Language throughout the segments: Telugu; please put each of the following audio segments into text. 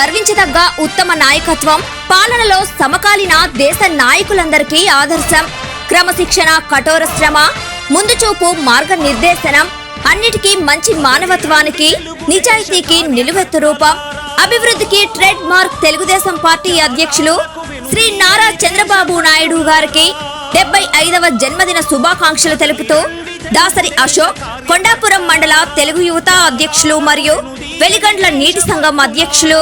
గర్వించదగ్గ ఉత్తమ నాయకత్వం. పాలనలో సమకాలీన దేశ నాయకులందరికీ ఆదర్శం. క్రమశిక్షణ కఠోర శ్రమ ముందుచూపు మార్గ మార్గనిర్దేశనం అన్నిటికీ మంచి మానవత్వానికి నిజాయితీకి నిలువెత్తు రూపం. అభివృద్ధికి ట్రేడ్ మార్క్ తెలుగుదేశం పార్టీ అధ్యక్షులు శ్రీ నారా చంద్రబాబు నాయుడు గారికి డెబ్బై ఐదవ జన్మదిన శుభాకాంక్షలు తెలుపుతూ దాసరి అశోక్ కొండాపురం మండల తెలుగు యువత అధ్యక్షులు మరియు వెలిగండ్ల నీటి సంఘం అధ్యక్షులు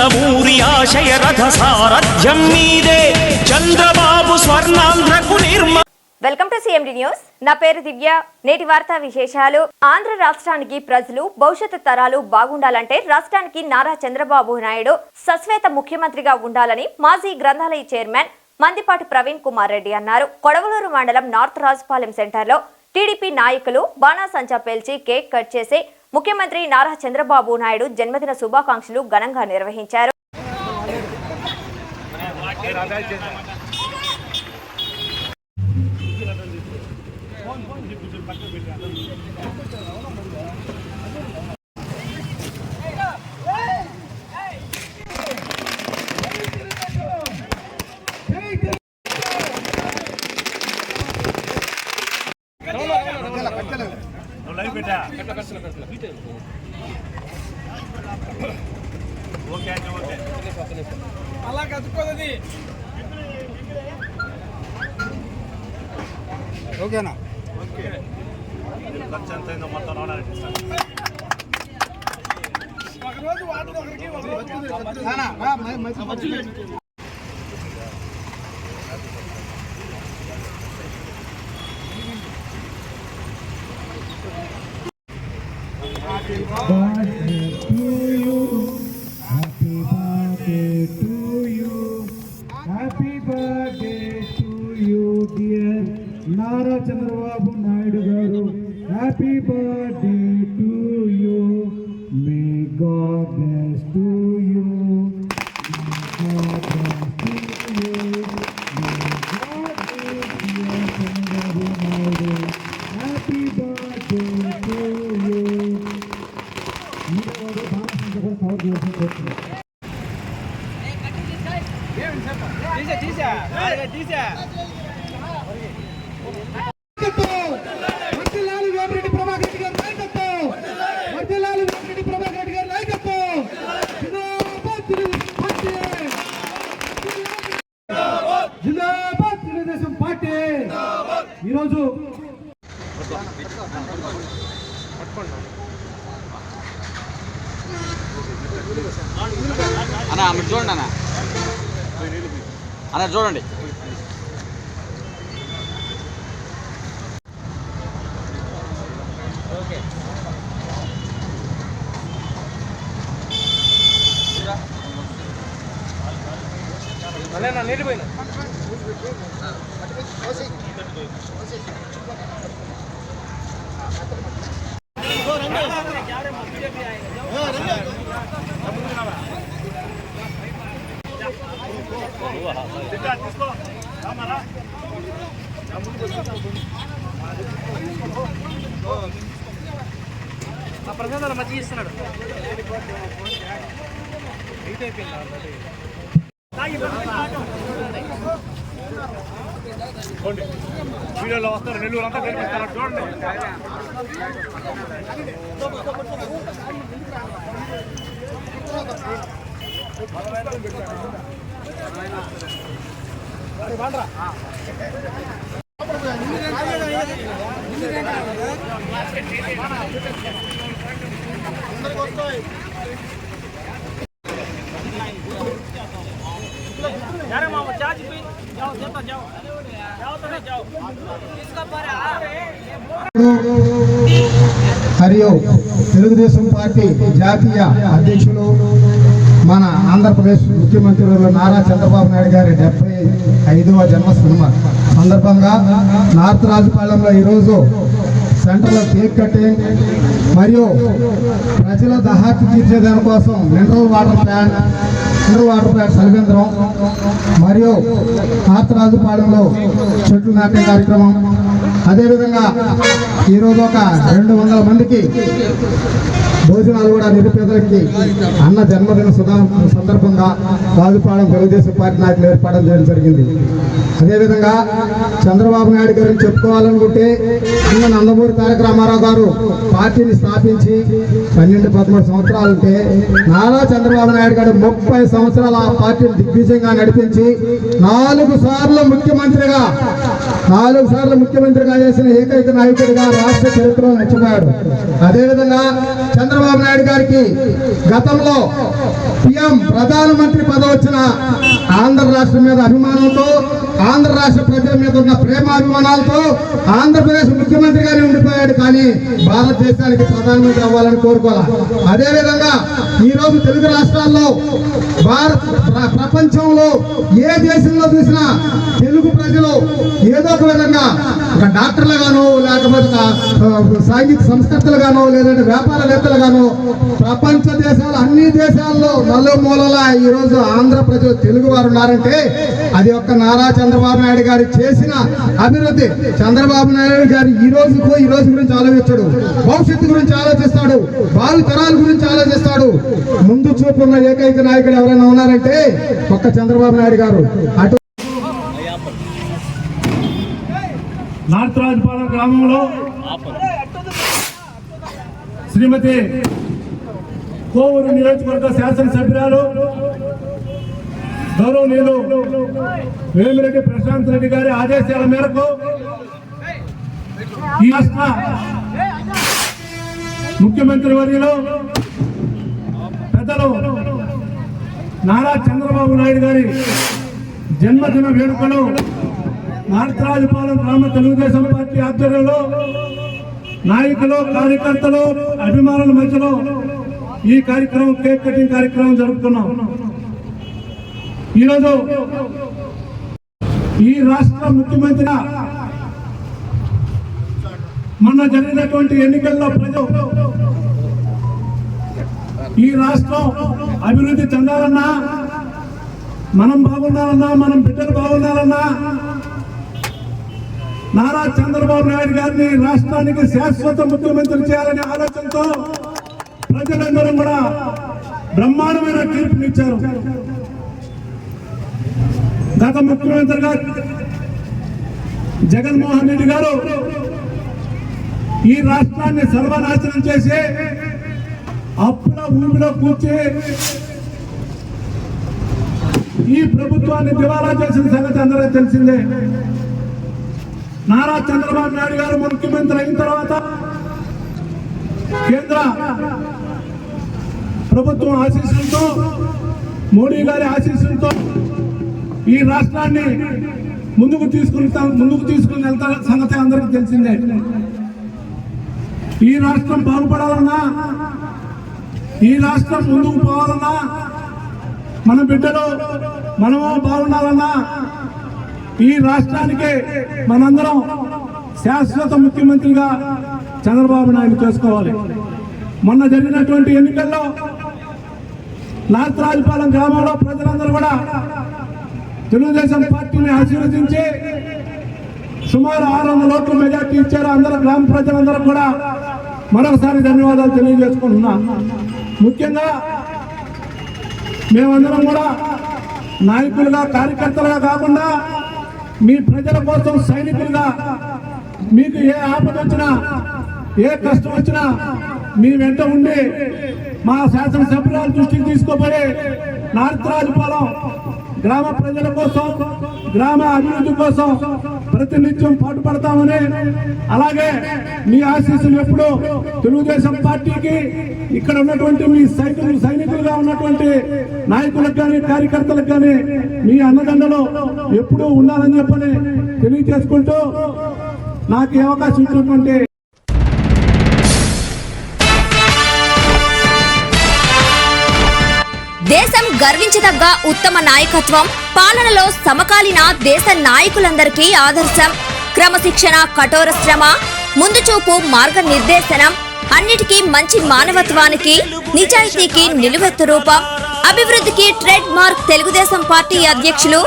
నందమూరి ఆశయ రథ సారథ్యం మీదే. చంద్రబాబు స్వర్ణాంధ్రకు నిర్మ వెల్కమ్ టు సిఎండి న్యూస్. నా పేరు దివ్య. నేటి వార్తా విశేషాలు. ఆంధ్ర రాష్ట్రానికి ప్రజలు భవిష్యత్తు తరాలు బాగుండాలంటే రాష్ట్రానికి నారా చంద్రబాబు నాయుడు సశ్వేత ముఖ్యమంత్రిగా ఉండాలని మాజీ గ్రంథాలయ చైర్మన్ మందిపాటి ప్రవీణ్ కుమార్ రెడ్డి అన్నారు. కొడవలూరు మండలం నార్త్ రాజుపాలెం సెంటర్లో టీడీపీ నాయకులు బాణాసంచా పేల్చి కేక్ కట్ చేసి ముఖ్యమంత్రి నారా చంద్రబాబు నాయుడు జన్మదిన శుభాకాంక్షలు ఘనంగా నిర్వహించారు. అలా కదుకోదది ఓకేనా? ఒకరోజు వాటర్ ఒకరికి Birthday అన్న మీరు చూడండి అన్న. అన్న చూడండి. అన్న నిలిపోయినా ఆ ప్రసాదాలు మధ్య ఇస్తున్నాడు చూడండి వీడియోలో వస్తారు నెల్లూరు అంతా చూడండి. మరియు తెలుగుదేశం పార్టీ జాతీయ అధ్యక్షులు మన ఆంధ్రప్రదేశ్ ముఖ్యమంత్రి నారా చంద్రబాబు నాయుడు గారి డెబ్బై ఐదవ జన్మ సినిమా సందర్భంగా నార్త్ రాజపాలెంలో ఈరోజు సెంటర్లో కేక్ కటింగ్ మరియు ప్రజల దహాకి తీర్చే దానికోసం mineral water plant mineral water plant సలివేంద్రం మరియు నార్త్ రాజపాలెంలో చెట్లు నాటే కార్యక్రమం అదేవిధంగా ఈరోజు ఒక రెండు వందల మందికి భోజనాలు కూడా నిరుపేదలకి అన్న జన్మదిన సుధా సందర్భంగా రాజుపాలెం తెలుగుదేశం పార్టీ నాయకులు ఏర్పాటు చేయడం జరిగింది. అదేవిధంగా చంద్రబాబు నాయుడు గారిని చెప్పుకోవాలనుకుంటే అన్న నందమూరి తారక రామారావు గారు పార్టీని స్థాపించి పన్నెండు పదమూడు సంవత్సరాలు ఉంటే నారా చంద్రబాబు నాయుడు గారు ముప్పై సంవత్సరాలు ఆ పార్టీని దిగ్విజయంగా నడిపించి నాలుగు సార్లు ముఖ్యమంత్రిగా నాలుగు సార్లు ముఖ్యమంత్రిగా చేసిన ఏకైక నాయకుడిగా రాష్ట్ర చరిత్రలో నచ్చిపోయాడు అదేవిధంగా చంద్రబాబు నాయుడు గారికి గతంలో పిఎం ప్రధానమంత్రి పదవి వచ్చిన ఆంధ్ర రాష్ట్రం మీద అభిమానంతో ఆంధ్ర రాష్ట్ర ప్రజల మీద ఉన్న ప్రేమాభిమానాలతో ఆంధ్రప్రదేశ్ ముఖ్యమంత్రిగానే ఉండిపోయాడు కానీ భారతదేశానికి ప్రధానమంత్రి అవ్వాలని కోరుకోవాలి? అదేవిధంగా ఈరోజు తెలుగు రాష్ట్రాల్లో భారత ప్రపంచంలో ఏ దేశంలో చూసినా తెలుగు ప్రజలు ఏదో ఒక విధంగా ఒక డాక్టర్లుగాను లేకపోతే సాంఘిక సంస్కర్తలుగాను లేదంటే వ్యాపారవేత్తలుగాను ప్రపంచ దేశాలు అన్ని దేశాల్లో నలుమూలలా ఈ రోజు ఆంధ్ర ప్రజలు తెలుగు గారు ఉన్నారంటే అది ఒక్క నారా చంద్రబాబు నాయుడు గారు చేసిన అభివృద్ధి. చంద్రబాబు నాయుడు గారు ఈ రోజుకు ఈ రోజు గురించి ఆలోచించాడు. భవిష్యత్తు గురించి ఆలోచిస్తాడు. భావి తరాల గురించి ఆలోచిస్తాడు. ముందు చూపు ఉన్న ఏకైక నాయకుడు ఎవరైనా ఉన్నారంటే ఒక్క చంద్రబాబు నాయుడు గారు. అటు నార్త్ రాజపాలెం గ్రామంలో శ్రీమతి కోవూరు నియోజకవర్గ శాసనసభ్యురాలు గౌరవనీయులు వేమిరెడ్డి ప్రశాంత్ రెడ్డి గారి ఆదేశాల మేరకు ఈ రాష్ట్ర ముఖ్యమంత్రి వర్యులు పెద్దలు నారా చంద్రబాబు నాయుడు గారి జన్మదిన వేడుకలు నార్తరాజుపాలెం గ్రామ తెలుగుదేశం పార్టీ ఆధ్వర్యంలో నాయకులు కార్యకర్తలు అభిమానుల మధ్యలో ఈ కార్యక్రమం కేక్ కటింగ్ కార్యక్రమం జరుపుతున్నాం ఈరోజు ఈ రాష్ట్ర ముఖ్యమంత్రిగా మొన్న జరిగినటువంటి ఎన్నికల్లో ప్రజలు ఈ రాష్ట్రం అభివృద్ధి చెందాలన్నా మనం బాగుండాలన్నా మనం బిడ్డలు బాగుండాలన్నా నారా చంద్రబాబు నాయుడు గారిని రాష్ట్రానికి శాశ్వత ముఖ్యమంత్రి చేయాలనే ఆలోచనతో ప్రజలందరూ కూడా బ్రహ్మాండమైన తీర్పునిచ్చారు. ముఖ్యమంత్రి గారు జగన్మోహన్ రెడ్డి గారు ఈ రాష్ట్రాన్ని సర్వనాశనం చేసి అప్పుల ఊపిలో కూర్చి ఈ ప్రభుత్వాన్ని దివాలా చేసిన సంగతి అందరూ తెలిసిందే. నారా చంద్రబాబు నాయుడు గారు ముఖ్యమంత్రి అయిన తర్వాత కేంద్ర ప్రభుత్వం ఆశీస్సులతో మోడీ గారి ఆశీస్సులతో ఈ రాష్ట్రాన్ని ముందుకు తీసుకుని ముందుకు తీసుకుని వెళ్తా సంగతి అందరికీ తెలిసిందే. ఈ రాష్ట్రం బాగుపడాలన్నా ఈ రాష్ట్రం ముందుకు పోవాలన్నా మన బిడ్డలు మనము బాగుండాలన్నా ఈ రాష్ట్రానికి మనందరం శాశ్వత ముఖ్యమంత్రిగా చంద్రబాబు నాయుడు చేసుకోవాలి. మొన్న జరిగినటువంటి ఎన్నికల్లో నార్త్ గ్రామంలో ప్రజలందరూ కూడా తెలుగుదేశం పార్టీని ఆశీర్వదించి సుమారు ఆరు వందల ఓట్ల మెజార్టీ ఇచ్చారు. అందరూ గ్రామ ప్రజలందరూ కూడా మరొకసారి ధన్యవాదాలు తెలియజేసుకుంటున్నా. ముఖ్యంగా మేమందరం కూడా నాయకులుగా కార్యకర్తలుగా కాకుండా మీ ప్రజల కోసం సైనికులుగా మీకు ఏ ఆపద వచ్చినా ఏ కష్టం వచ్చినా మీ వెంట ఉండి మా శాసనసభ్యురాలు దృష్టికి తీసుకోబడి నార్త్ రాజుపాలెం గ్రామ ప్రజల కోసం గ్రామ అభివృద్ధి కోసం ప్రతినిత్యం పాటుపడతామని అలాగే మీ ఆశీస్సులు ఎప్పుడు తెలుగుదేశం పార్టీకి ఇక్కడ ఉన్నటువంటి మీ సైనికులు సైనికులుగా ఉన్నటువంటి నాయకులకు కానీ కార్యకర్తలకు కానీ మీ అన్నదండలు ఎప్పుడూ ఉండాలని చెప్పని తెలియజేసుకుంటూ నాకు ఏ అవకాశం ఇచ్చినటువంటి దేశం గర్వించదగ్గ ఉత్తమ నాయకత్వం. పాలనలో సమకాలీన దేశ నాయకులందరికీ ఆదర్శం. క్రమశిక్షణ కఠోర శ్రమ ముందుచూపు మార్గ మార్గనిర్దేశనం అన్నిటికీ మంచి మానవత్వానికి నిజాయితీకి నిలువెత్తు రూపం. అభివృద్ధికి ట్రేడ్ మార్క్ తెలుగుదేశం పార్టీ అధ్యక్షులు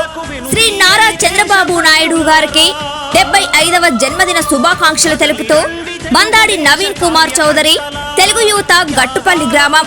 శ్రీ నారా చంద్రబాబు నాయుడు గారికి డెబ్బై ఐదవ జన్మదిన శుభాకాంక్షలు తెలుపుతూ మందాడి నవీన్ కుమార్ చౌదరి తెలుగు యువత గట్టుపల్లి గ్రామం.